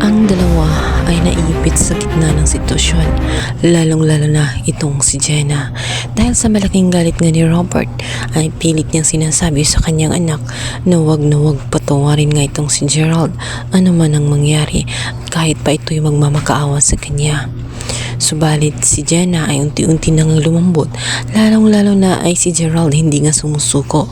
Ang dalawa ay naiipit sa gitna ng sitwasyon, lalong-lalo na itong si Jenna. Dahil sa malaking galit nga ni Robert, ay pilit niyang sinasabi sa kanyang anak na wag na wag patawarin nga itong si Gerald ano man ang mangyari kahit pa ito'y magmamakaawa sa kanya. Subalit si Jenna ay unti-unti nang lumambot, lalong-lalo na ay si Gerald hindi nga sumusuko.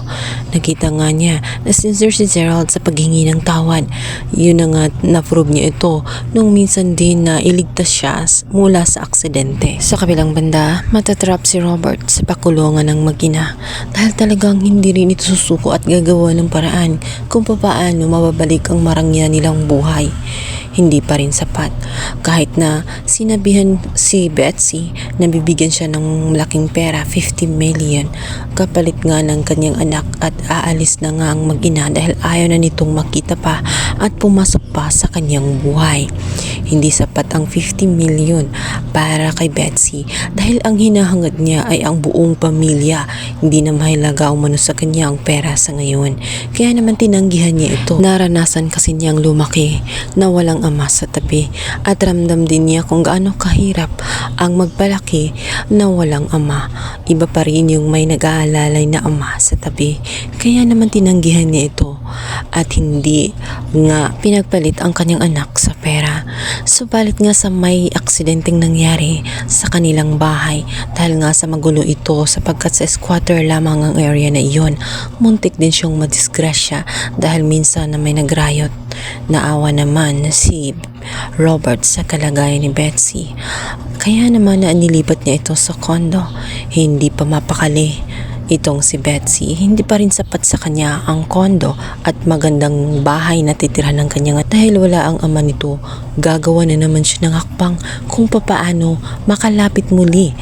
Nakita nga niya na sincere si Gerald sa paghingi ng tawad. Yun na nga na-prove niya ito nung minsan din na iligtas siya mula sa aksidente. Sa kabilang banda, matatrap si Robert sa pakulungan ng magina dahil talagang hindi rin ito susuko at gagawa ng paraan kung papaano mababalik ang marangya nilang buhay hindi pa rin sapat. Kahit na sinabihan si Betsy na bibigyan siya ng malaking pera, 50 million, kapalit nga ng kanyang anak at aalis na nga ang mag-ina dahil ayaw na nitong makita pa at pumasok pa sa kanyang buhay. Hindi sapat ang 50 million para kay Betsy dahil ang hinahangad niya ay ang buong pamilya. Hindi na mahalaga umano sa kanya ang pera sa ngayon. Kaya naman tinanggihan niya ito. Naranasan kasi niyang lumaki na walang ama sa tabi at ramdam din niya kung gaano kahirap ang magpalaki na walang ama. Iba pa rin yung may nag-aalalay na ama sa tabi. Kaya naman tinanggihan niya ito at hindi nga pinagpalit ang kanyang anak sa pera. Subalit nga sa may aksidenteng nangyari sa kanilang bahay dahil nga sa magulo ito sapagkat sa squatter lamang ang area na iyon. Muntik din siyang madisgrasya dahil minsan na may nagrayot. Naawa naman si Robert sa kalagayan ni Betsy. Kaya naman na nilipat niya ito sa kondo. Hindi pa mapakali itong si Betsy, hindi pa rin sapat sa kanya ang kondo at magandang bahay na titira ng kanyang at dahil wala ang ama nito, gagawa na naman siya ng hakbang kung papaano makalapit muli.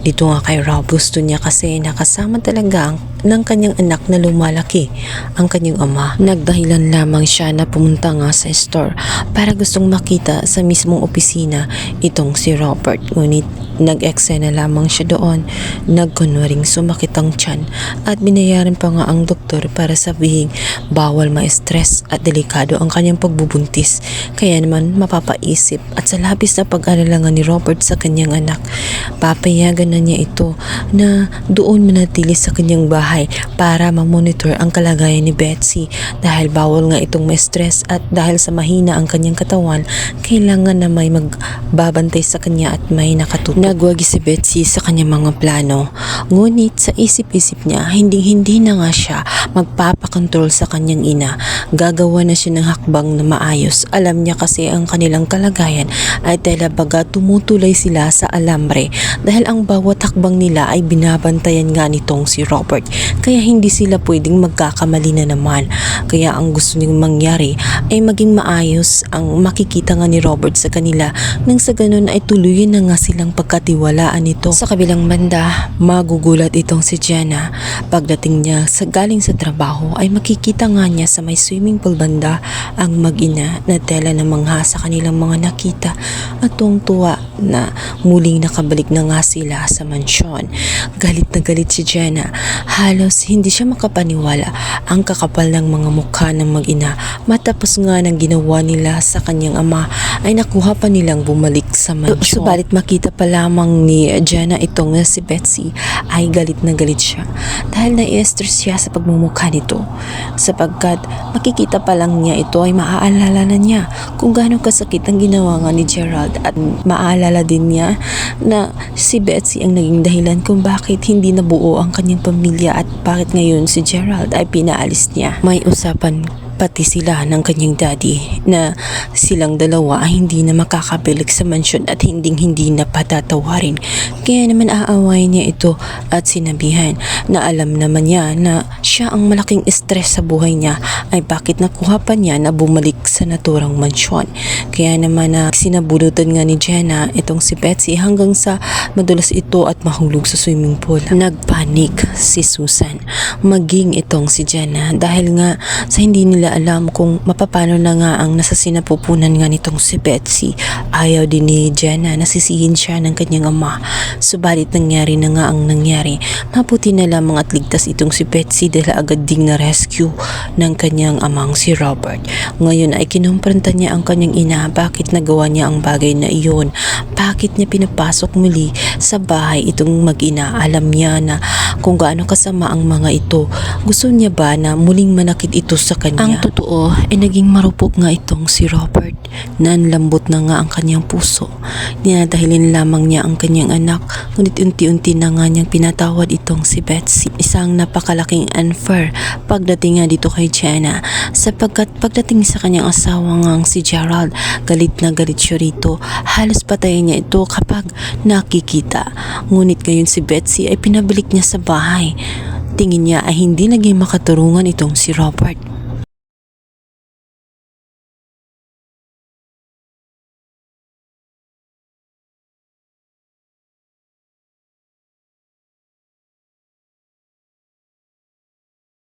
Dito nga kay Rob, gusto niya kasi nakasama talaga ang ng kanyang anak na lumalaki ang kanyang ama. Nagdahilan lamang siya na pumunta nga sa store para gustong makita sa mismong opisina itong si Robert. Ngunit nag-eksena lamang siya doon. Nagkunwaring sumakit ang tiyan at binayaran pa nga ang doktor para sabihin bawal ma-stress at delikado ang kanyang pagbubuntis. Kaya naman mapapaisip at sa labis na pag-alala nga ni Robert sa kanyang anak, papayagan na niya ito na doon manatili sa kanyang bahay para ma-monitor ang kalagayan ni Betsy dahil bawal nga itong ma-stress at dahil sa mahina ang kanyang katawan, kailangan na may magbabantay sa kanya at may nakatutok. Nagwagi si Betsy sa kanyang mga plano. Ngunit sa isip-isip niya, hindi-hindi na nga siya magpapakontrol sa kanyang ina. Gagawa na siya ng hakbang na maayos. Alam niya kasi ang kanilang kalagayan ay talabaga tumutulay sila sa alambre dahil ang bawat hakbang nila ay binabantayan nga nitong si Robert. Kaya hindi sila pwedeng magkakamali na naman. Kaya ang gusto niyang mangyari ay maging maayos ang makikita nga ni Robert sa kanila nang sa ganun ay tuluyan na nga silang pagkatiwalaan nito. Sa kabilang banda, magugulat itong si Jenna. Pagdating niya sa galing sa trabaho ay makikita nga niya sa may swimming pool banda ang mag-ina na tela na mangha sa kanilang mga nakita at tuwang-tuwa na muling nakabalik na nga sila sa mansyon. Galit na galit si Jenna. Halos hindi siya makapaniwala ang kakapal ng mga mukha ng mag-ina matapos nga ng ginawa nila sa kanyang ama ay nakuha pa nilang bumalik sa mansyon. Subalit makita pa lamang ni Jenna itong si Betsy ay galit na galit siya dahil na-stress siya sa pagmumukha nito sapagkat makikita pa lang niya ito ay maaalala na niya kung gaano kasakit ang ginawa nga ni Gerald at maaalala din niya na si Betsy ang naging dahilan kung bakit hindi nabuo ang kanyang pamilya at bakit ngayon si Gerald ay pinaalis niya. May usapan pati sila ng kanyang daddy na silang dalawa ay hindi na makakabilik sa mansyon at hinding hindi na patatawarin. Kaya naman aawayin niya ito at sinabihan na alam naman niya na siya ang malaking stress sa buhay niya ay bakit nakuha pa niya na bumalik sa naturang mansyon. Kaya naman na sinabunutan nga ni Jenna itong si Betsy hanggang sa madulas ito at mahulog sa swimming pool. Nagpanik si Susan maging itong si Jenna dahil nga sa hindi nila alam kung mapapano na nga ang nasa sinapupunan nga nitong si Betsy. Ayaw din ni Jenna nasisihin siya ng kanyang ama. Subalit nangyari na nga ang nangyari. Mabuti na lamang at ligtas itong si Betsy dahil agad ding na-rescue ng kanyang amang si Robert. Ngayon ay kinumpronta niya ang kanyang ina bakit nagawa niya ang bagay na iyon. Bakit niya pinapasok muli sa bahay itong mag-ina. Alam niya na kung gaano kasama ang mga ito. Gusto niya ba na muling manakit ito sa kanya? Ang totoo ay naging marupok nga itong si Robert. Nanlambot na nga ang kanyang puso. Dinadahilin lamang niya ang kanyang anak ngunit unti-unti na nga niyang pinatawad itong si Betsy. Isang napakalaking unfair pagdating nga dito kay Jenna sapagkat pagdating sa kanyang asawa ngang si Gerald, galit na galit siya rito. Halos patayin niya ito kapag nakikita. Ngunit ngayon si Betsy ay pinabalik niya sa bahay. Tingin niya ay hindi naging makaturungan itong si Robert.